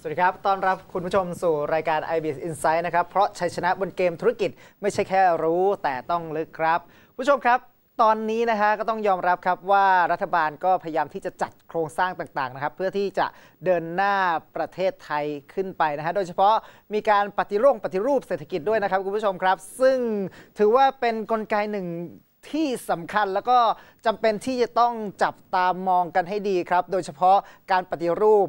สวัสดีครับ ต้อนรับคุณผู้ชมสู่รายการ IBS Insight นะครับ เพราะชัยชนะบนเกมธุรกิจไม่ใช่แค่รู้แต่ต้องลึกครับ ผู้ชมครับ ตอนนี้นะฮะก็ต้องยอมรับครับว่ารัฐบาลก็พยายามที่จะจัดโครงสร้างต่างๆนะครับ เพื่อที่จะเดินหน้าประเทศไทยขึ้นไปนะฮะ โดยเฉพาะมีการปฏิรูปปฏิรูปเศรษฐกิจด้วยนะครับคุณผู้ชมครับ ซึ่งถือว่าเป็นนกลไกหนึ่งที่สำคัญแล้วก็จำเป็นที่จะต้องจับตามองกันให้ดีครับ โดยเฉพาะการปฏิรูป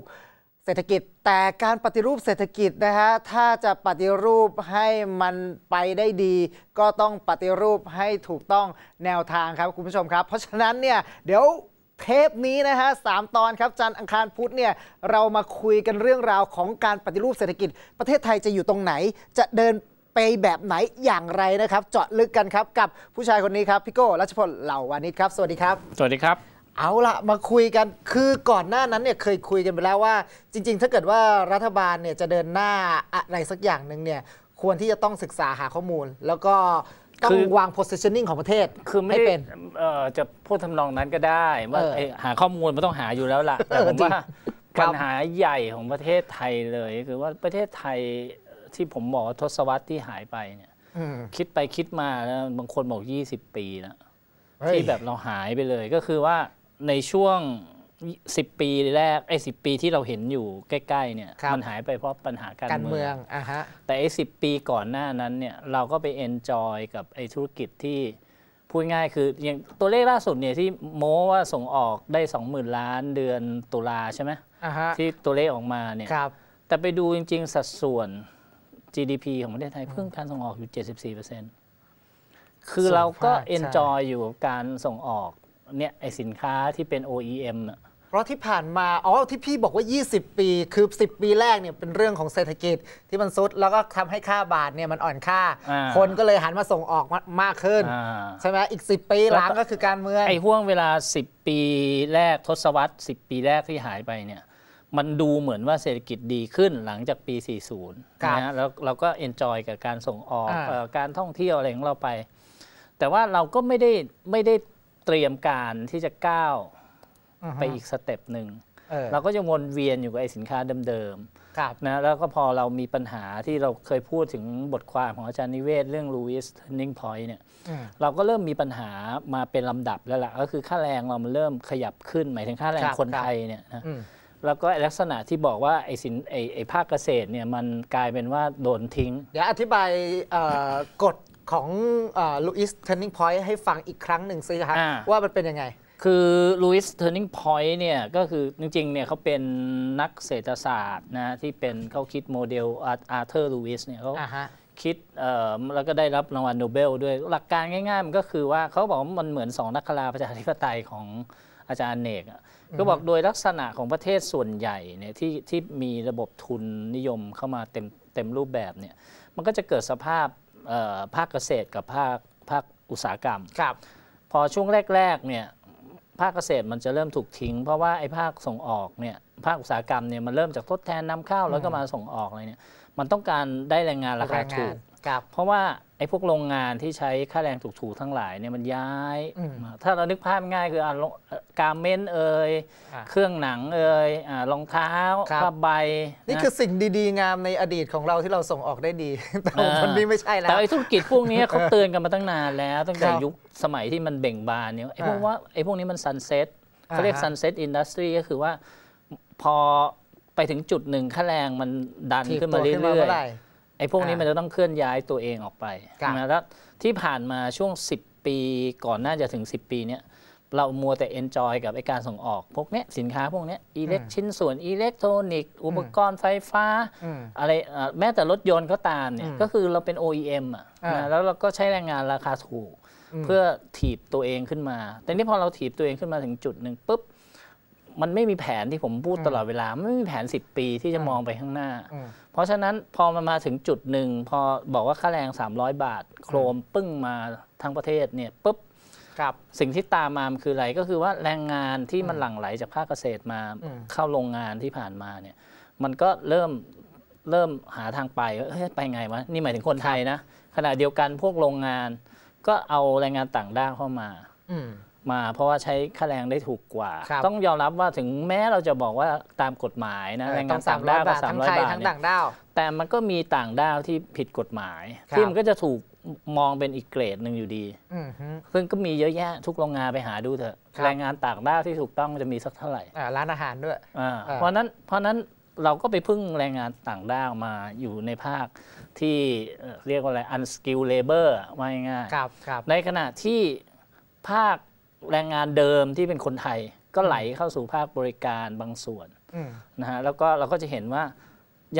เศรษฐกิจแต่การปฏิรูปเศรษฐกิจนะฮะถ้าจะปฏิรูปให้มันไปได้ดี ก็ต้องปฏิรูปให้ถูกต้องแนวทางครับคุณผู้ชมครับ เพราะฉะนั้นเนี่ยเดี๋ยวเทปนี้นะฮะสามตอนครับจันอังคารพุธเนี่ยเรามาคุยกันเรื่องราวของการปฏิรูปเศรษฐกิจ ประเทศไทยจะอยู่ตรงไหน จะเดินไปแบบไหนอย่างไรนะครับ เจาะลึกกันครับกับผู้ชายคนนี้ครับพี่โก้รัชพลเหล่าวานิชครับ สวัสดีครับ สวัสดีครับ เอาละมาคุยกันคือก่อนหน้านั้นเนี่ยเคยคุยกันไปแล้วว่า จริง ๆ ถ้าเกิดว่ารัฐบาลเนี่ยจะเดินหน้าอะไรสักอย่างหนึ่งเนี่ยควรที่จะต้องศึกษาหาข้อมูล แล้วก็ต้องคือวาง positioning ของประเทศ คือไม่ให้ได้เป็นเอ่อจะพูดทำนองนั้นก็ได้ว่าเออไอ้หาข้อมูลมันต้องหาอยู่แล้วล่ะแต่เออผมว่าจริงครับปัญหาใหญ่ของประเทศไทยเลย คือว่าประเทศไทยที่ผมบอกว่าทศวรรษที่หายไปเนี่ยอืมคิดไปคิดมาแล้วบางคนบอก 20 ปีแล้วเฮ้ยที่แบบเราหายไปเลยก็คือว่า ในช่วง 10 ปีแรกไอ้สิปีที่เราเห็นอยู่ใกล้ๆเนี่ยครับมันหายไปเพราะปัญหาการการเมืเมือองงอะฮะแต่ไอ้สิปีก่อนหน้านั้นเนี่ยเราก็ไปเอนจอยกับไอ้ธุรกิจที่พูดง่ายคืออย่างตัวเลขล่าสุดเนี่ยที่โม้ว่าส่งออกได้ 20,000 ล้านเดือนตุลาใช่ไหมอะฮะที่ตัวเลขออกมาเนี่ยครับแต่ไปดูจริง ๆ สัดส่วน GDP ของประเทศไทยเพิ่งการส่งออกอยู่ 74%คือเราก็ส่งออกใช่เอนจอยอยู่กับการส่งออก เนี่ยไอสินค้าที่เป็น OEM น่ะเพราะที่ผ่านมา อ๋อ ที่พี่บอกว่า 20 ปี คือ 10 ปีแรกเนี่ยเป็นเรื่องของเศรษฐกิจที่มันซุด แล้วก็ทำให้ค่าบาทเนี่ยมันอ่อนค่าอ่าคนก็เลยหันมาส่งออกมามากขึ้นอ่าใช่ไหมอีก 10 ปีหลังก็คือการเมือง ไอ้ห่วงเวลา 10 ปีแรกทศวรรษ 10 ปีแรกที่หายไปเนี่ยมันดูเหมือนว่าเศรษฐกิจดีขึ้นหลังจากปี 40ครับนะฮะแล้วเราก็เอนจอยกับการส่งออกอ่าเอ่อการท่องเที่ยวอะไรของเราไป แต่ว่าเราก็ไม่ได้ไม่ได้ เตรียมการที่จะก้าวอือฮะไปอีกสเต็ปหนึ่งเออเราก็จะวนเวียนอยู่กับไอ้สินค้าเดิมครับๆนะแล้วก็พอเรามีปัญหาที่เราเคยพูดถึงบทความของอาจารย์นิเวศ เรื่อง Louis Turning Point เนี่ยอืมเราก็เริ่มมีปัญหามาเป็นลำดับแล้วล่ะก็คือค่าแรงเรามันเริ่มขยับขึ้น หมายถึงค่าแรงครับคนครับไทยเนี่ยนะอืมแล้วก็ลักษณะที่บอกว่าไอ้สินไอ้ไอ้ภาคเกษตรเนี่ยมันกลายเป็นว่าโดนทิ้ง เดี๋ยวอธิบายเอ่อกฎ ของลูอิสเทอร์นิ่งพอยต์ให้ฟังอีกครั้งหนึ่งสิครับอ่าว่ามันเป็นยังไง คือ Louis Turning Point เนี่ยก็คือจริงๆเนี่ยเขาเป็นนักเศรษฐศาสตร์นะที่เป็นเขาคิดโมเดลอาร์เธอร์ลูอิสเนี่ยเขาอ่าฮะคิดเอ่อแล้วก็ได้รับรางวัลโนเบลด้วยหลักการง่ายๆ มันก็คือว่าเขาบอกว่ามันเหมือนสองนักคราประชาธิปไตยของอาจารย์เนกอะก็บอกโดยลักษณะของประเทศส่วนใหญ่เนี่ยที่ที่มีระบบทุนนิยมเข้ามาเต็มเต็มรูปแบบเนี่ยมันก็จะเกิดสภาพเอ่อ ภาคเกษตรกับภาคภาคอุตสาหกรรมครับพอช่วงแรกๆเนี่ยภาคเกษตรมันจะเริ่มถูกทิ้ง เพราะว่าไอ้ภาคส่งออกเนี่ยภาคอุตสาหกรรมเนี่ยมันเริ่มจากทดแทนนำเข้าแล้วก็มาส่งออกอะไรเนี่ยมันต้องการได้แรงงานราคาถูกครับเพราะว่า ไอ้พวกโรงงานที่ใช้ค่าแรงถูกๆทั้งหลายเนี่ยมันย้ายอืมมาถ้าเรานึกภาพง่ายคืออะการเมนต์เอ่ยอะเครื่องหนังเอ่ยอ่ารองเท้าครับผ้าใบ นี่ะคือสิ่งดีๆ งามในอดีตของเราที่เราส่งออกได้ดี แต่อ่าคนนี้ไม่ใช่แล้วแต่ไอ้ธุรกิจพวกนี้เขาเตือนกันมาตั้งนานแล้ว ตั้งแต่ครับยุคสมัยที่มันเบ่งบานเนี่ยไอ้พวกอ่าว่าไอ้พวกนี้มันซันเซ็ตเขาเรียกอ่าฮะซันเซ็ตอินดัสทรีก็คือว่าพอไปถึงจุดหนึ่งค่าแรงมันดันถีบขึ้นตัมาวเรื่ขึ้นมาอยเมื่อไหร่ๆ ไอ้พวกนี้อ่ามัมันจะต้องเคลื่อนย้ายตัวเองออกไปครับนะแล้วที่ผ่านมาช่วง 10 ปีก่อนหน้าจะถึง 10 ปีเนี่ยเรามัวแต่เอนจอยกับไอ้การส่งออกพวกเนี้ยสินค้าพวกเนี้ยอิเล็กชิ้นส่วนอิเล็กทรอนิกส์อุปกรณ์ไฟฟ้าอืมอะไรเอ่อแม้แต่รถยนต์ก็ตามเนี่ยอืมก็คือเราเป็น OEM อะอ่านะแล้วเราก็ใช้แรงงานราคาถูกอืมเพื่อถีบตัวเองขึ้นมา แต่นี่พอเราถีบตัวเองขึ้นมาถึงจุดหนึ่งปุ๊บมันไม่มีแผนที่ผมพูดตลอดเวลา ไม่มีแผน 10 ปีที่จะมองไปข้างหน้าอืมเพ ราะฉะนั้นพอมันมาถึงจุดหนึ่งพอบอกว่าค่าแรง 300 บาท โครมปึ้งมาทั้งประเทศเนี่ยปุ๊บครับสิ่งที่ตามมามันคืออะไรก็คือว่าแรงงานที่มันหลั่งไหลจากภาคเกษตรมาอืมเข้าโรงงานที่ผ่านมาเนี่ยมันก็เริ่มเริ่มหาทางไปว่าเฮ้ยไปไงวะนี่หมายถึงคนไทยนะขณะเดียวกันพวกโรงงานก็เอาแรงงานต่างด้าวเข้ามาอื มมาเพราะว่าใช้ค่าแรงได้ถูกกว่าครับต้องยอมรับว่าถึงแม้เราจะบอกว่าตามกฎหมายนะแรงงานต่างด้าวก็ทั้สามงร้อยไทยบาททั้งเนี่ยต่างด้าวแต่มันก็มีต่างด้าวที่ผิดกฎหมายครับที่มันก็จะถูกมองเป็นอีกเกรดหนึ่งอยู่ดีอืมฮึซึ่งก็มีเยอะแยะทุกโรงงานไปหาดูเถอะครับแรงงานต่างด้าวที่ถูกต้องจะมีสักเท่าไหร่อ่าร้านอาหารด้วยอ่าอ่าเพราะนั้นเพราะนั้นเราก็ไปพึ่งแรงงานต่างด้าวมาอยู่ในภาคที่เอ่อเรียกว่าอะไร unskilled labor ว่าง่ายๆครับครับในขณะที่ภาค แรงงานเดิมที่เป็นคนไทย ก็ไหลเข้าสู่ภาคบริการบางส่วนอืมนะฮะแล้วก็เราก็จะเห็นว่า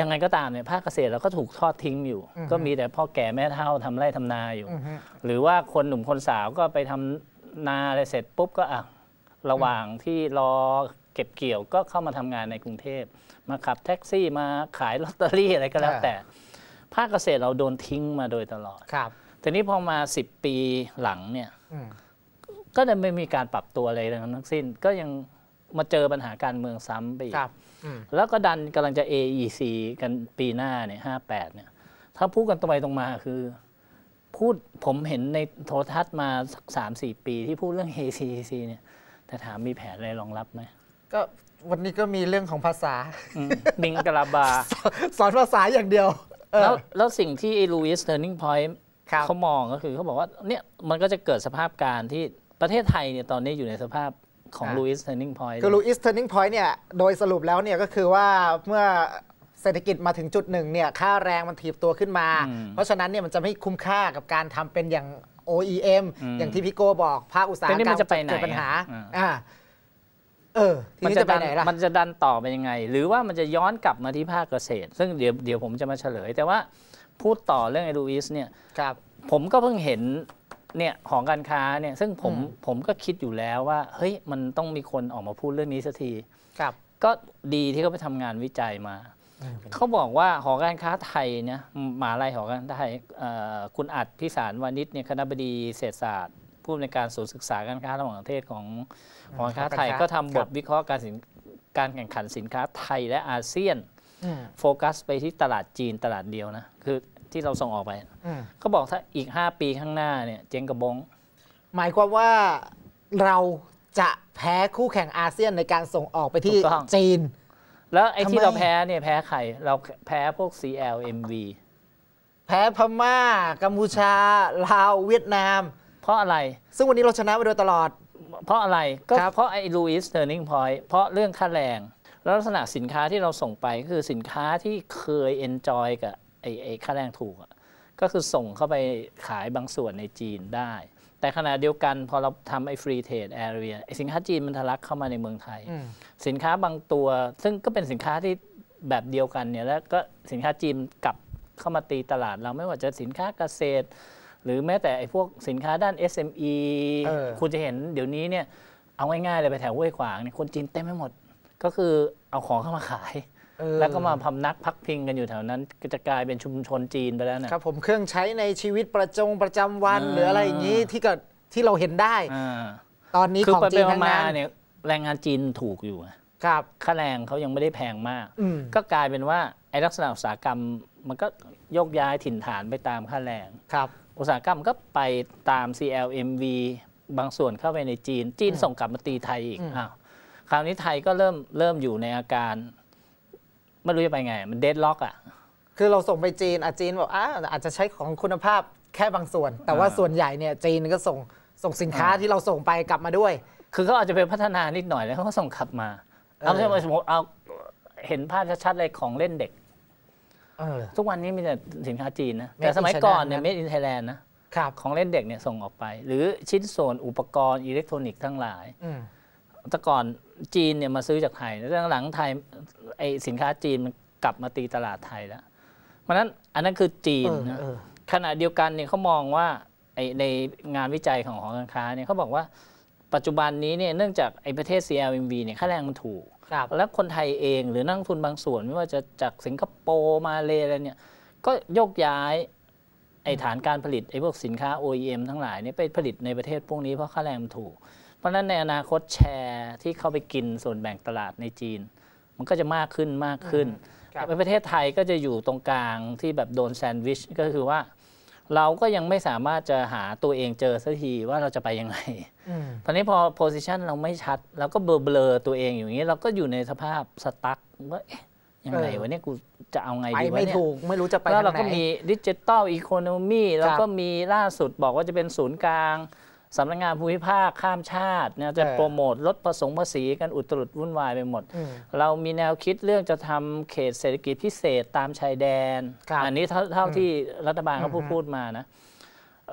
ยังไงก็ตามเนี่ยภาคเกษตรเราก็ถูกทอดทิ้งอยู่อือฮึก็มีแต่พ่อแก่แม่เฒ่าทำไร่ทำนาอยู่อืมฮึหรือว่าคนหนุ่มคนสาวก็ไปทำนาอะไรเสร็จปุ๊บก็อะระหว่างที่รอเก็บเกี่ยวก็เข้ามาทำงานในกรุงเทพ มาขับแท็กซี่มาขายลอตเตอรี่อะไรก็แล้วแต่ ภาคเกษตรเราโดนทิ้งมาโดยตลอดครับทีนี้พอมา 10 ปีหลังเนี่ย อืมก็จะไม่มีการปรับตัวอะไรทั้งสิ้น ก็ยังมาเจอปัญหาการเมืองซ้ำไปอีกครับอืมแล้วก็ดันกำลังจะ AEC กันปีหน้าเนี่ยห้าแปดเนี่ย ถ้าพูดกันตรงไปตรงมาคือ พูดผมเห็นในโทรทัศน์มาสักสามสี่ปีที่พูดเรื่อง AEC เนี่ย แต่ถามมีแผนอะไรรองรับไหมก็วันนี้ก็มีเรื่องของภาษาอืมบิงกะลาบา สอนภาษาอย่างเดียวเออแล้วแล้วสิ่งที่ไอ้ Louis Turning Point ครับเขามองก็คือเขาบอกว่าเนี่ยมันก็จะเกิดสภาพการที่ ประเทศไทยเนี่ยตอนนี้อยู่ในสภาพของอ่า Louis Turning Point คือลูอิสเทอร์นิงพอยต์เนี่ยโดยสรุปแล้วเนี่ยก็คือว่าเมื่อเศรษฐกิจมาถึงจุดหนึ่งเนี่ยค่าแรงมันถีบตัวขึ้นมาอืมเพราะฉะนั้นเนี่ยมันจะไม่คุ้มค่ากับการทำเป็นอย่าง OEM อืมอย่างที่พี่โก้บอกภาคอุตสาหกรแต่นี่รมัมนจะไปไหนเกิดปัญหาอะอ่าเออทีนี้จะไปดัไหนล่ะมันจะดันต่อไปยังไง หรือว่ามันจะย้อนกลับมาที่ภาคเกษตร ซึ่งเดี๋ยวเดี๋ยวผมจะมาเฉลย แต่ว่าพูดต่อเรื่องไอ้ลูอิสเนี่ยครับผมก็เพิ่งเห็น เนี่ยของการค้าเนี่ยซึ่งผมอืมผมก็คิดอยู่แล้วว่าเฮ้ยมันต้องมีคนออกมาพูดเรื่องนี้สักทีครับ ก็ดีที่เขาไปทำงานวิจัยมา เขาบอกว่าหอการค้าไทยเนี่ยมหาลัยหอการค้าไทยเอ่อคุณอัดพิสารวานิชเนี่ยคณะบดีเศรษฐศาสตร์ ผู้อำนวยการศูนย์ศึกษาการค้าระหว่างประเทศของหอการค้าไทยหอการค้าก็ทำบครัทบวิเคราะห์การสินการแข่งขันสินค้าไทยและอาเซียนอืมโฟกัสไปที่ตลาดจีนตลาดเดียวนะ คือ ที่เราส่งออกไปอืมเขาบอกถ้าอีก 5 ปีข้างหน้าเนี่ยเจ๊งกระบง หมายความว่าเราจะแพ้คู่แข่งอาเซียนในการส่งออกไปที่ถูกต้องจีน แล้วไอ้ทำไมที่เราแพ้เนี่ยแพ้ใครเราแพ้พวก CLMV แพ้พม่า กัมพูชา ลาว เวียดนาม เพราะอะไร ซึ่งวันนี้เราชนะมาโดยตลอด เพราะอะไร ก็ครับเพราะไอ้ Louis Turning Point เพราะเรื่องค่าแรง แล้วลักษณะสินค้าที่เราส่งไปก็คือสินค้าที่เคย enjoy กับ ไอ้ไอ้ค่าแรงถูกอะก็คือส่งเข้าไปขายบางส่วนในจีนได้ แต่ขณะเดียวกันพอเราทำไอ้ free trade area ไอ้สินค้าจีนมันทะลักเข้ามาในเมืองไทยอืมสินค้าบางตัว ซึ่งก็เป็นสินค้าที่แบบเดียวกันเนี่ยแล้วก็สินค้าจีนกลับเข้ามาตีตลาด เราไม่ว่าจะสินค้าเกษตร หรือแม้แต่ไอ้พวกสินค้าด้าน SME เออคุณจะเห็นเดี๋ยวนี้เนี่ยเอาง่ายๆเลยไปแถวห้วยขวางเนี่ยคนจีนเต็มไปหมด ก็คือเอาของเข้ามาขายเออ แล้วก็มาพำนักพักพิงกันอยู่แถวนั้นก็จะกลายเป็นชุมชนจีนไปแล้วนะครับผมเครื่องใช้ในชีวิตประจงประจำวันอ่าหรืออะไรอย่างนี้ที่เกิดที่เราเห็นได้อ่าตอนนี้คือของไปจีนไปทั้งมานั้นๆเนี่ยแรงงานจีนถูกอยู่ไงครับค่าแรงเขายังไม่ได้แพงมากอืมก็กลายเป็นว่าไอ้ลักษณะอุตสาหกรรมมันก็โยกย้ายถิ่นฐานไปตามค่าแรงครับ อุตสาหกรรมก็ไปตาม CLMV บางส่วนเข้าไปในจีน จีนอืมส่งกลับมาตีไทยอีกอืมอ้าวคราวนี้ไทยก็เริ่มเริ่มอยู่ในอาการ ไม่รู้จะไปไง มันเดดล็อกอะคือเราส่งไปจีนอะจีนบอกอ่าอาจจะใช้ของคุณภาพแค่บางส่วน แต่ว่าอ่าส่วนใหญ่เนี่ยจีนก็ส่งส่งสินค้าอ่าที่เราส่งไปกลับมาด้วย คือเขาอาจจะไปพัฒนานิดหน่อยแล้วเขาก็ส่งกลับมาเออเอาไม่ใช่ว่าสมมติเอาเห็นภาพชัดๆเลยของเล่นเด็กเออทุกวันนี้มีแต่สินค้าจีนนะ Made แต่ in สมัย China ก่อนเนี่ยนะเมดอินไทยแลนด์นะครับของเล่นเด็กเนี่ยส่งออกไป หรือชิ้นส่วนอุปกรณ์อิเล็กทรอนิกส์ทั้งหลายอืม แต่ก่อนจีนเนี่ยมาซื้อจากไทยแล้วหลังๆไทยไอสินค้าจีนมันกลับมาตีตลาดไทยแล้ว เพราะฉะนั้นอันนั้นคือจีนเออนะเออขณะเดียวกันเนี่ยเขามองว่าไอในงานวิจัยของหอการค้าเนี่ยเขาบอกว่าปัจจุบันนี้เนี่ยเนื่องจากไอประเทศ CLMV เนี่ยค่าแรงมันถูกครับแล้วคนไทยเองหรือนักลงทุนบางส่วน ไม่ว่าจะจากสิงคโปร์มาเลอะไรเนี่ยก็โยกย้ายไอฐานการผลิตไอพวกสินค้า OEM ทั้งหลายเนี่ยไปผลิตในประเทศพวกนี้เพราะค่าแรงมันถูก เพราะฉะนั้นในอนาคตแชร์ที่เข้าไปกินส่วนแบ่งตลาดในจีน มันก็จะมากขึ้นมากขึ้นครับในประเทศไทยก็จะอยู่ตรงกลางที่แบบโดนแซนด์วิชก็คือว่าเราก็ยังไม่สามารถจะหาตัวเองเจอสักทีว่าเราจะไปยังไงอืมตอนนี้พอโพสิชันเราไม่ชัด เราก็เบลอๆตัวเองอย่างนี้ เราก็อยู่ในสภาพสตั๊กว่าเอ๊ะยังไงวะเนี่ยกูจะเอาไงไปดีวะไม่เนี่ยถูกไม่รู้จะไปแล้วทางเราไหนก็มีดิจิตอลอีโคโนมีแล้วก็มีล่าสุดบอกว่าจะเป็นศูนย์กลาง สำนักงานภูมิภาคข้ามชาติเนี่ยจะเออโปรโมทลดผสมภาษีกันอุตรุดวุ่นวายไปหมดอืมเรามีแนวคิดเรื่องจะทำเขตเศรษฐกิจพิเศษตามชายแดนครับอันนี้เท่าเท่าอืมที่รัฐบาลเขาพูดอืมพูดมานะ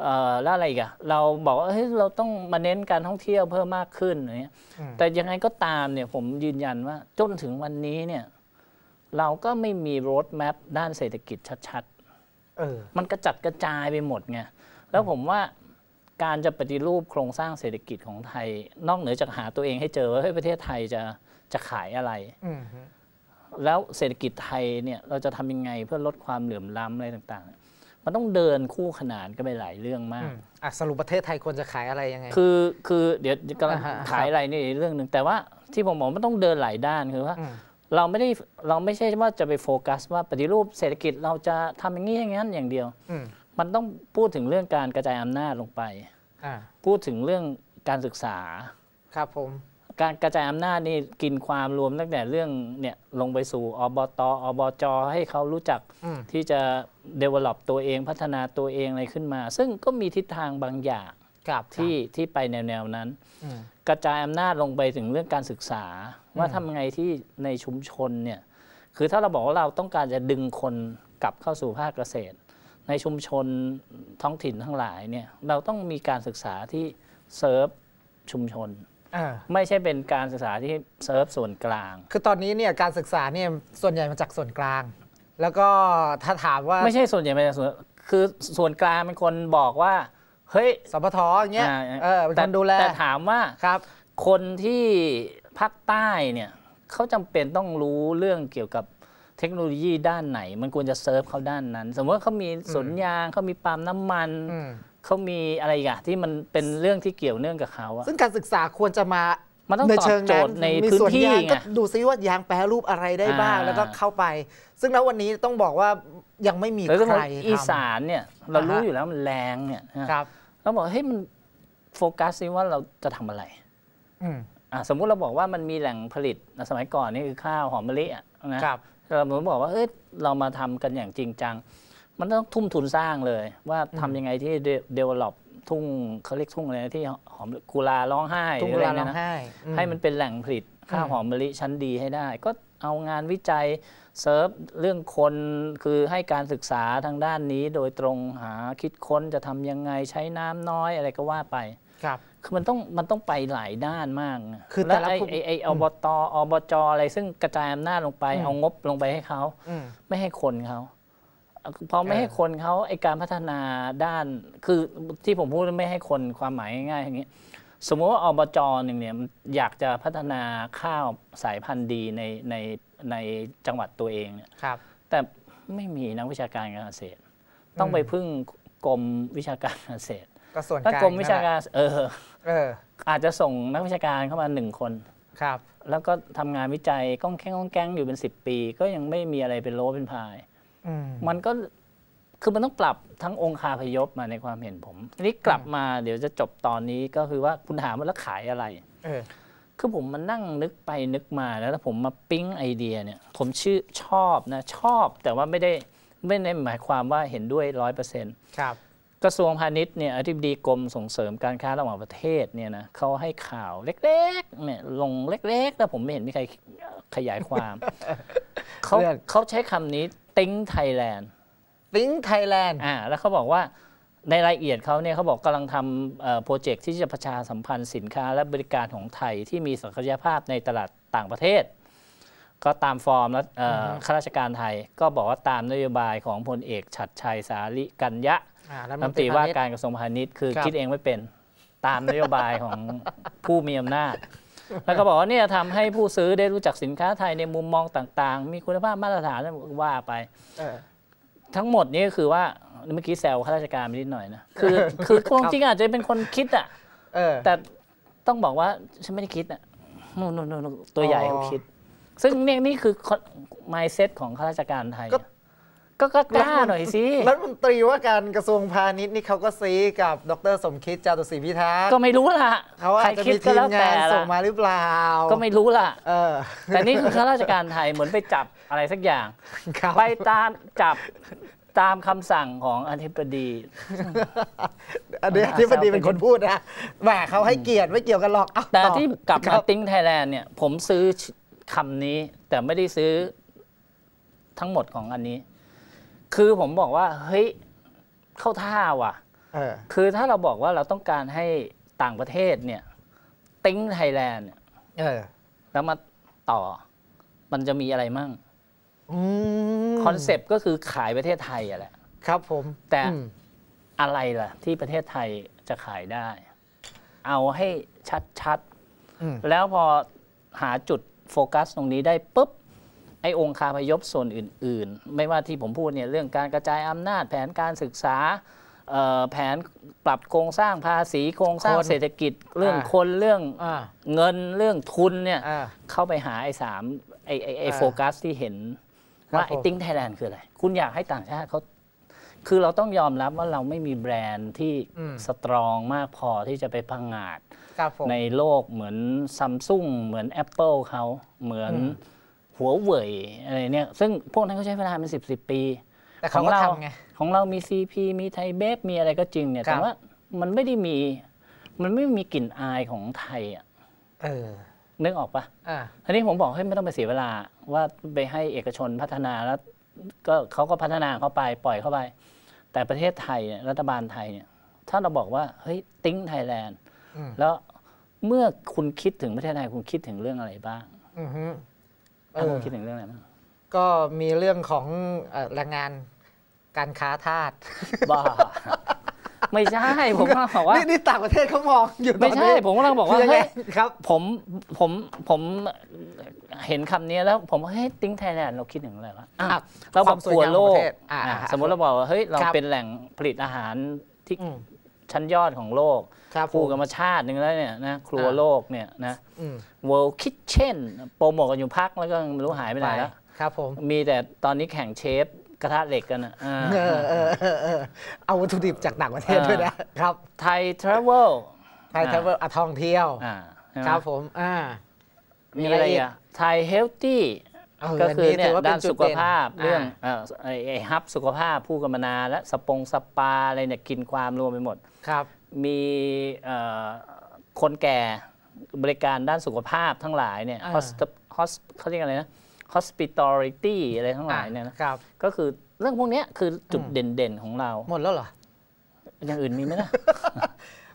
เอ่อแล้วอะไรอีกอะเราบอกว่าเฮ้ยเราต้องมาเน้นการท่องเที่ยวเพิ่มมากขึ้นอย่างเงี้ยอืมแต่ยังไงก็ตามเนี่ยผมยืนยันว่าจนถึงวันนี้เนี่ยเราก็ไม่มีรถแมพด้านเศรษฐกิจชัดเออๆมันกระจัดกระจายไปหมดไงแล้วผมว่า การจะปฏิรูปโครงสร้างเศรษฐกิจของไทย นอกเหนือจากหาตัวเองให้เจอว่าเฮ้ยประเทศไทยจะจะขายอะไรอืมแล้วเศรษฐกิจไทยเนี่ยเราจะทำยังไงเพื่อลดความเหลื่อมล้ำอะไรต่างๆ มันต้องเดินคู่ขนานกันไปหลายเรื่องมาอืกมอะสรุปประเทศไทยควรจะขายอะไรยังไง คือคือเดี๋ยวกำลังอ่าฮะขายอะไรนี่อีกเรื่องหนึ่งแต่ว่าที่ผมบอกมันต้องเดินหลายด้านคือว่าอืมเราไม่ได้เราไม่ใช่ว่าจะไปโฟกัสว่าปฏิรูปเศรษฐกิจเราจะทำอย่างนี้อย่างนั้นอย่างเดียวอื มมันต้องพูดถึงเรื่องการกระจายอำนาจลงไปอ่าพูดถึงเรื่องการศึกษา ครับผม การกระจายอำนาจนี่กินความรวมตั้งแต่เรื่องเนี่ยลงไปสู่อบตอบจให้เขารู้จักอืมที่จะ develop ตัวเองพัฒนาตัวเองอะไรขึ้นมา ซึ่งก็มีทิศทางบางอย่างครับที่ที่ไปแนวๆนั้นอืมกระจายอำนาจลงไปถึงเรื่องการศึกษา ว่าอืมทำไงที่ในชุมชนเนี่ยคือถ้าเราบอกว่าเราต้องการจะดึงคนกลับเข้าสู่ภาคเกษตร ในชุมชนท้องถิ่นทั้งหลายเนี่ยเราต้องมีการศึกษาที่เซิร์ฟชุมชนอ่าไม่ใช่เป็นการศึกษาที่เซิร์ฟส่วนกลาง คือตอนนี้เนี่ยการศึกษาเนี่ยส่วนใหญ่มาจากส่วนกลาง แล้วก็ถ้าถามว่าไม่ใช่ส่วนใหญ่เป็นส่วนคือส่วนกลางเป็นคนบอกว่าเฮ้ยสปทอย่างเงี้ยอ่าเออเป็นแต่คนดูแลแต่ถามว่าครับ คนที่ภาคใต้เนี่ยเขาจำเป็นต้องรู้เรื่องเกี่ยวกับ เทคโนโลยีด้านไหน มันควรจะเซิร์ฟเขาด้านนั้น สมมติว่าเขามีสวนยางเขามีปาล์มน้ำมันอืมเขามีอะไรอีกอะที่มันเป็นเรื่องที่เกี่ยวเนื่องกับเขาอะซึ่งการศึกษาควรจะมามันต้องในตอบเชิงโจนั้ทย์ในมีพื้นส่วนที่ยางไงก็ดูซิว่ายางแปรรูปอะไรได้บ้างอ่าแล้วก็เข้าไป ซึ่งณวันนี้ต้องบอกว่ายังไม่มีแล้วก็ใครอีทำสานเนี่ย เรารู้อ่าฮะอยู่แล้วมันแรงเนี่ยนะครับเราบอกเฮ้ยมันโฟกัสซิว่าเราจะทำอะไรอืมอะสมมุติเราบอกว่ามันมีแหล่งผลิตนะสมัยก่อนนี่คือข้าวหอมมะลิอะนะครับ เราเหมือนบอกว่าเอ้ยเรามาทำกันอย่างจริงจัง มันต้องทุ่มทุนสร้างเลย ว่าทำยังไงที่เดเวลลอปทุ่งเขาเรียกทุ่งอะไรนะที่หอมกุลาร้องไห้ทุ่งหกุรือลาอะไรร้องนะไห้อืให้มันเป็นแหล่งผลิตข้าวอืมหอมมะลิชั้นดีให้ได้ ก็เอางานวิจัยเซิร์ฟเรื่องคนคือให้การศึกษาทางด้านนี้โดยตรงหาคิดค้นจะทำยังไงใช้น้ำน้อยอะไรก็ว่าไป ครับคือมันต้องมันต้องไปหลายด้านมากนะคือแต่แล้วละไอ้ภูมิไอ้ไอ้อบตอบจอะไรซึ่งกระจายอำนาจลงไปอืมเอางบลงไปให้เขาอืมไม่ให้คนเขาพอไม่เออให้คนเขาไอการพัฒนาด้าน คือที่ผมพูดไม่ให้คนความหมายง่ายๆอย่างนี้ สมมติว่าอบจหนึ่งเนี่ยมันอยากจะพัฒนาข้าวสายพันธุ์ดีในในในจังหวัดตัวเองเนี่ยครับแต่ไม่มีนักวิชาการการเกษตร ต้องไปพึ่งกรมวิชาการการเกษตร ก็ส่วนถ้ากลางกรมวิชาการเออเออ อาจจะส่งนักวิชาการเข้ามาหนึ่งคนครับ แล้วก็ทำงานวิจัยก้องแข้งก้องแก้งอยู่เป็น 10 ปี ก็ยังไม่มีอะไรเป็นโลเป็นพายอืมมันก็คือมันต้องปรับทั้งองค์คาพยพมาในความเห็นผมทีนี้กลับมาเดี๋ยวจะจบตอนนี้ก็คือว่าคุณถามว่าแล้วขายอะไรเออคือผมมานั่งนึกไปนึกมาแล้วผมมาปิ๊งไอเดียเนี่ย ผมชื่อชอบนะ ชอบแต่ว่าไม่ได้ไม่ได้หมายความว่าเห็นด้วยร้อยเปอร์เซ็นต์ครับ กระทรวงพาณิชย์เนี่ยอธิบดีกรมส่งเสริมการค้าระหว่างประเทศเนี่ยนะเขาให้ข่าวเล็กๆเนี่ยลงเล็กๆแต่ผมไม่เห็นมีใครขยายความเขาเรื่องเขาใช้คำนี้ติ้งไทยแลนด์ Think Thailand อ่าแล้วเขาบอกว่าในรายละเอียดเขาเนี่ยเขาบอกกำลังทำเอ่อโปรเจกต์ที่จะประชาสัมพันธ์สินค้าและบริการของไทยที่มีศักยภาพในตลาดต่างประเทศ ก็ตามฟอร์มแล้วเอ่อออฮึข้าราชการไทย ก็บอกว่าตามนโยบายของพลเอก ฉัตรชัยสาลิกัญญะอ่า รัฐมนตรีว่าการกระทรวงพาณิชย์คือครับคิดเองไม่เป็นตามนโยบายของผู้มีอำนาจ แล้วก็บอกว่าเนี่ยทำให้ผู้ซื้อได้รู้จักสินค้าไทยในมุมมองต่างๆ มีคุณภาพมาตรฐานว่าไปเออทั้งหมดนี้ก็คือว่าเมื่อกี้แซวข้าราชการไปนิดหน่อยนะคือ คือความจริงอาจจะเป็นคนคิดอะเออแต่ต้องบอกว่าฉันไม่ได้คิดอะนู่นนู่นนู่นตัวใหญ่อ๋อเขาคิด ซึ่งเนี่ยนี่คือ mindset ของข้าราชการไทยก็ ก็ก็กล้าหน่อยสิรัฐมนตรีว่าการกระทรวงพาณิชย์นี่เขาก็ซีกับดรสมคิดจาตุศรีพิทักษ์ก็ไม่รู้ล่ะเขาใครอาจจะคิดมีก็ทีมแล้วงาแต่นส่ละงมาหรือเปล่า ก็ไม่รู้ล่ะเออแต่นี่คือข้าราชการไทยเหมือนไปจับอะไรสักอย่างครับไปตามจับตามคำสั่งของอธิบดีอันนี้ที่พอดีเป็นคนพูดนะแหมเขาให้เกียรติไม่เกี่ยวกันหรอกเอาแต่ต่อที่กลับคมารับติ้งไทยแลนด์เนี่ย ผมซื้อคำนี้ แต่ไม่ได้ซื้อทั้งหมดของอันนี้ คือผมบอกว่าเฮ้ยเข้าท่าว่ะเออคือถ้าเราบอกว่าเราต้องการให้ต่างประเทศเนี่ย ติ้งไทยแลนด์เนี่ยเออแล้วมาต่อ มันจะมีอะไรมั่งอืมคอนเซปต์ก็คือขายประเทศไทยอะแหละ ครับผม แต่อืมอะไรล่ะ ที่ประเทศไทยจะขายได้ เอาให้ชัดอืมๆแล้วพอหาจุดโฟกัสตรงนี้ได้ปุ๊บไอ้องค์คาพยพส่วนอื่น ๆ ไม่ว่าที่ผมพูดเนี่ยเรื่องการกระจายอำนาจแผนการศึกษาเอ่อแผนปรับโครงสร้างภาษีโครงสร้างคนเศรษฐกิจเรื่องอ่าคนเรื่องอ่าเงินเรื่องทุนเนี่ยอ่าเข้าไปหาไอ้สามไอ้ไอ้ไอ้อ่าโฟกัสที่เห็นครับว่าไอ้ผมติ้งไทยแลนด์คืออะไร คุณอยากให้ต่างชาติเขาคือเราต้องยอมรับว่าเราไม่มีแบรนด์ที่อืมสตรองมากพอที่จะไปพังงาดครับผมในโลกเหมือนซัมซุงเหมือน Apple เขาเหมือนอืม หัวเว่ยอะไรเนี่ยซึ่งพวกนั้นเขาใช้เวลาเป็นสิบสิบปี แต่เขาก็เราทำไงของเรามี CP มีไทยเบฟมีอะไรก็จริงเนี่ยครับแต่ว่ามันไม่ได้มี มันไม่มีกลิ่นอายของไทยอะเออนึกออกปะอ่าทีนี้ผมบอกให้ยไม่ต้องไปเสียเวลาว่าไปให้เอกชนพัฒนาแล้ว ก็เขาก็พัฒนาเข้าไปปล่อยเข้าไป แต่ประเทศไทยเนี่ยรัฐบาลไทยเนี่ย ถ้าเราบอกว่าเฮ้ยติ้งไทยแลนด์อืมแล้วเมื่อคุณคิดถึงประเทศไทยคุณคิดถึงเรื่องอะไรบ้าง อือฮึเออะอคุณคิดถึงเรื่องอะไรบ้างก็มีเรื่องของเอ่อแรงงานการค้าทาสบ้าไม่ใช่ ผมกำลังบอกว่านี่นี่ต่างประเทศเขามองอยู่ตอนไม่นี้ใช่ ผมกำลังบอกว่าคือยังไงเฮ้ยครับผมผมผมเห็นคำนี้แล้วผมว่าเฮ้ยติ้งไทยแลนด์เราคิดถึงอะไรวะอะอะเราคบวาอมกสวยครัวงามโลของปกระเทศอ่าอะอ่าสมมติเราบอกว่าเฮ้ยเราครับเป็นแหล่งผลิตอาหารที่อืม ชั้นยอดของโลกครับคู่ผมกันมาชาติหนึ่งแล้วเนี่ยนะครัวอ่าโลกเนี่ยนะอืม World Kitchen โปรโมทกันอยู่พักแล้วก็ไม่รู้หายไปไหนแล้วครับผมมีแต่ตอนนี้แข่งเชฟกระทะเหล็กกันอะอ่าเออเออเออเออเอาวัตถุดิบจากต่างประเทศอ่าด้วยนะครับไทยทราเวลไทยทราเวลอะท่องเที่ยวอ่าใช่ไหมครับผมอ่ามีอะไรอะไทยเฮลตี้เออ ก็คืออันนี้เนี่ยถือว่าเป็นด้านจุดสุขภาพเด่นเรื่องอ่าเอ่อไอ้ไอ้ฮับสุขภาพผู้กรรมานานและสปงสปาอะไรเนี่ยกินความรวมไปหมดครับ มีเอ่อคนแก่บริการด้านสุขภาพทั้งหลายเนี่ยอ่า hosp- hos- เขาเรียกอะไรนะ hospitality อะไรทั้งหลายเนี่ยนะครับ ก็คือเรื่องพวกเนี้ยคือจุดอืมเด่นๆของเรา หมดแล้วเหรอ อย่างอื่นมีไหมนะ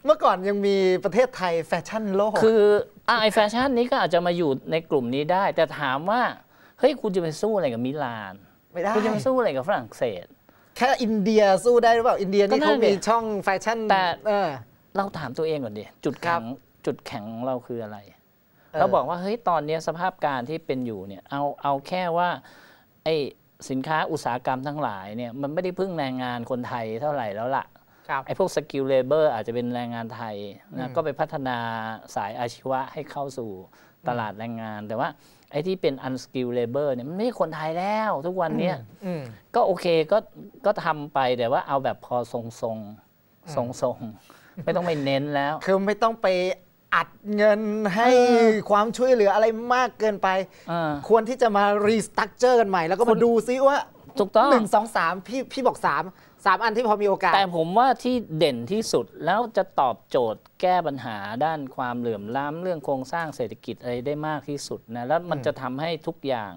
เมื่อก่อนยังมีประเทศไทยแฟชั่นโลก คืออะไอแฟชั่นนี้ก็อาจจะมาอยู่ในกลุ่มนี้ได้ แต่ถามว่า เฮ้ยคุณจะไปสู้อะไรกับมิลานไม่ได้คุณจะไปสู้อะไรกับฝรั่งเศสแค่อินเดียสู้ได้หรือเปล่าอินเดียนี่ก็นั่เขานดิมีช่องแฟชั่นแต่เออเราถามตัวเองก่อนดิจุดครัแข็บงจุดแข็งของเราคืออะไรเออเราบอกว่าเฮ้ยตอนเนี้ยสภาพการที่เป็นอยู่เนี่ยเอาเอาแค่ว่าไอสินค้าอุตสาหกรรมทั้งหลายเนี่ยมันไม่ได้พึ่งแรงงานคนไทยเท่าไหร่แล้วล่ะครับไอพวกสกิลเลเบอร์อาจจะเป็นแรงงานไทยอืนะมก็ไปพัฒนาสายอาชีวะให้เข้าสู่ ตลาดแรงงาน แต่ว่าไอ้ที่เป็น unskill labor เนี่ยมันไม่ใช่คนไทยแล้วทุกวันเนี้ยอืมก็โอเคก็ก็ทำไปแต่ว่าเอาแบบพอทรงทรงทรงทรงๆไม่ต้องไปเน้นแล้ว คือไม่ต้องไปอัดเงินให้เออความช่วยเหลืออะไรมากเกินไปอ่าควรที่จะมารีสตั๊กเจอร์กันใหม่ แล้วก็คุมาณดูซิว่า ถูกต้องหนึ่งสองสามพี่พี่บอกสามสามอันที่พอมีโอกาส แต่ผมว่าที่เด่นที่สุดแล้วจะตอบโจทย์แก้ปัญหาด้านความเหลื่อมล้ำเรื่องโครงสร้างเศรษฐกิจอะไรได้มากที่สุดนะแล้วมันอืมจะทำให้ทุกอย่าง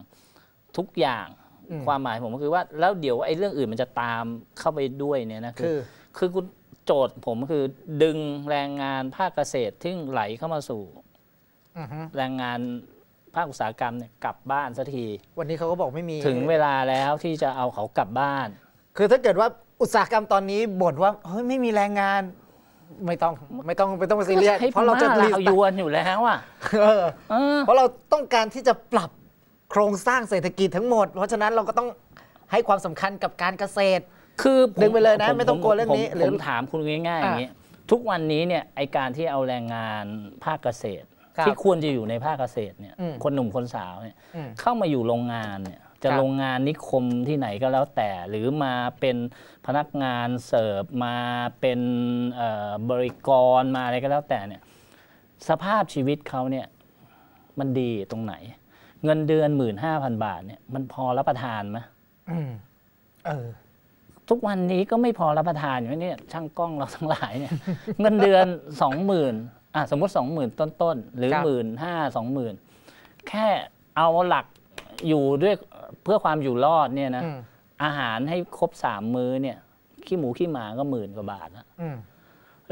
ทุกอย่างอืมความหมายผมก็คือว่าแล้วเดี๋ยวไอ้เรื่องอื่นมันจะตามเข้าไปด้วยเนี่ยนะคือ คือคุณโจทย์ผมคือดึงแรงงานภาคเกษตรที่ไหลเข้ามาสู่อือฮึแรงงาน ภาคอุตสาหกรรมเนี่ยกลับบ้านสักที วันนี้เขาก็บอกไม่มีถึงเวลาแล้วที่จะเอาเขากลับบ้าน คือถ้าเกิดว่าอุตสาหกรรมตอนนี้บ่นว่าเฮ้ยไม่มีแรงงานไม่ต้องไม่ต้องไม่ต้องไปซีเรียสให้เพราะเราจะพม่รีลาสวตั๊ยกวนอยู่แล้วอะเออเออเพราะเราต้องการที่จะปรับโครงสร้างเศรษฐกิจทั้งหมด เพราะฉะนั้นเราก็ต้องให้ความสำคัญกับการเกษตร คือผดึงไปเลยนะผไม่ต้องกลัวเรื่องนี้ผมหรือผมถามคุณง่ายๆออะย่างนี้ ทุกวันนี้เนี่ยไอการที่เอาแรงงานภาคเกษตรครับ ที่ควรจะอยู่ในภาคเกษตรเนี่ยอืมคนหนุ่มคนสาวเนี่ยอืมเข้ามาอยู่โรงงานเนี่ยจะครับโรงงานนิคมที่ไหนก็แล้วแต่ หรือมาเป็นพนักงานเสิร์ฟมาเป็นเอ่อบริกรมาอะไรก็แล้วแต่เนี่ยสภาพชีวิตเขาเนี่ยมันดีตรงไหน เงินเดือนหมื่นห้าพันบาทเนี่ยมันพอรับประทานไหมอืมเออทุกวันนี้ก็ไม่พอรับประทานอยู่เนี่ยช่างกล้องเราทั้งหลายเนี่ย เงินเดือนสองหมื่น อะสมมติสองหมื่นต้นๆหรือครับหมื่นห้าสองหมื่นแค่เอาหลักอยู่ด้วยเพื่อความอยู่รอดเนี่ยนะอืมอาหารให้ครบสามมื้อเนี่ยขี้หมูขี้หมาก็หมื่นกว่าบาทแล้วอืม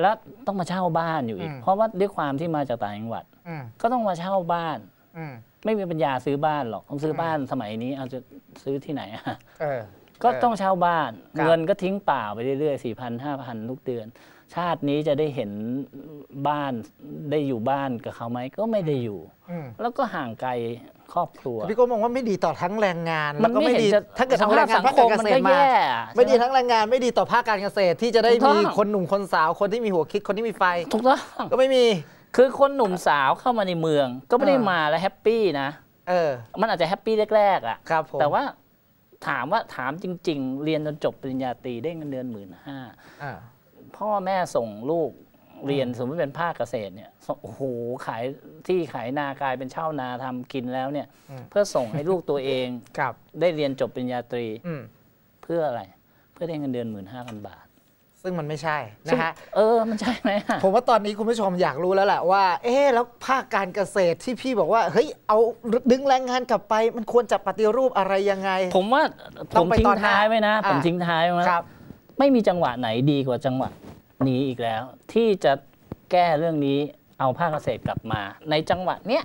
แล้วต้องมาเช่าบ้านอยู่อีกอืมเพราะว่าด้วยความที่มาจากต่างจังหวัดอืมก็ต้องมาเช่าบ้านอืมไม่มีปัญญาซื้อบ้านหรอกต้องซื้ออมบ้านสมัยนี้ เอาจะซื้อที่ไหนอะเออก็ต้องเช่าบ้านครับเงินก็ทิ้งเปล่าไปเรื่อยๆสี่พันห้าพันทุกเดือน ชาตินี้จะได้เห็นบ้านได้อยู่บ้านกับเขาไหมก็ไม่ได้อยู่อืมแล้วก็ห่างไกลครอบครัวพี่โก้มองว่าไม่ดีต่อทั้งแรงงานมัแล้วก็ไม่ไม่เห็นดีจะถ้าเกิดสเอาภาแรพงงานสังภาคคการมเกมันษก็ตรมาแย่ไม่ดีใช่หทั้งแรงงานไม่ดีต่อภาคการเกษตรที่จะได้ถูกต้มีองคนหนุ่มคนสาวคนที่มีหัวคิดคนที่มีไฟถูกต้องก็ไม่มีคือคนหนุ่มสาวเข้ามาในเมือง ก็ไม่ได้เออมาแล้วแฮปปี้นะเออ มันอาจจะแฮปปี้แรกๆอะครับผมแต่ว่าถามว่าถามจริง ๆ เรียนจนจบปริญญาตรีได้เงินเดือนหมื่นห้าอ่า พ่อแม่ส่งลูกเรียนสมมติเป็นภาคเกษตรเนี่ยส่งโอ้โหขายที่ขายนากลายเป็นเช่านาทำกินแล้วเนี่ยอืมเพื่อส่งให้ลูกตัวเองครับได้เรียนจบปริญญาตรีอืมเพื่ออะไร เพื่อได้เงินเดือนหมื่นห้าพันบาท ซึ่งมันไม่ใช่นะซึ่งฮะเออมันใช่ไหมอะผมว่าตอนนี้คุณผู้ชมอยากรู้แล้วแหละว่า เอ๊ะแล้วภาคการเกษตรที่พี่บอกว่าเฮ้ยเอาดึงแรงงานกลับไป มันควรจะปฏิรูปอะไรยังไง ผมว่าผต้องมไปทิ้ตองนหน้าท้ายไว้นะอ่าผมทิ้งท้ายไว้นะครับไม่มีจังหวะไหนดีกว่าจังหวะ นี้อีกแล้ว ที่จะแก้เรื่องนี้เอาภาคเกษตรกลับมา ในจังหวะเนี้ย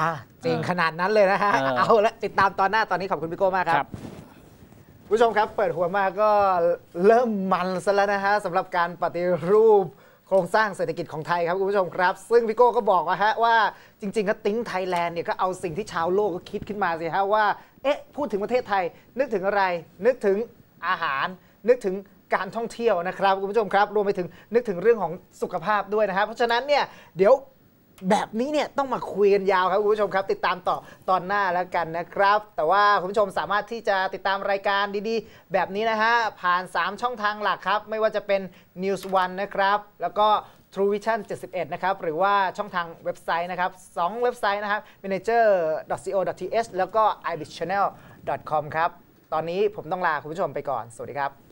อะจริงเออขนาดนั้นเลยนะฮะเออเอาละติดตามตอนหน้าตอนนี้ขอบคุณพี่โก้มากครับคุณผู้ชมครับเปิดหัวมาก็เริ่มมันซะแล้วนะฮะสำหรับการปฏิรูปโครงสร้างเศรษฐกิจของไทยครับคุณผู้ชมครับ ซึ่งพี่โก้ก็บอกว่าฮะว่าจริงๆก็ติ้งไทยแลนด์เนี่ยก็เอาสิ่งที่ชาวโลกก็คิดขึ้นมาสิฮะว่าเอ๊ะพูดถึงประเทศไทย นึกถึงอะไร นึกถึงอาหาร นึกถึง การท่องเที่ยวนะครับคุณผู้ชมครับ รวมไปถึงนึกถึงเรื่องของสุขภาพด้วยนะครับเพราะฉะนั้นเนี่ยเดี๋ยวแบบนี้เนี่ยต้องมาคุยกันยาวครับคุณผู้ชมครับ ติดตามต่อตอนหน้าแล้วกันนะครับ แต่ว่าคุณผู้ชมสามารถที่จะติดตามรายการดีๆ แบบนี้นะฮะผ่าน 3 ช่องทางหลักครับ ไม่ว่าจะเป็น News One นะครับ แล้วก็ True Vision 71 นะครับ หรือว่าช่องทางเว็บไซต์นะครับ 2 เว็บไซต์นะครับ manager.co.th แล้วก็ ibitchannel.com ครับ ตอนนี้ผมต้องลาคุณผู้ชมไปก่อน สวัสดีครับ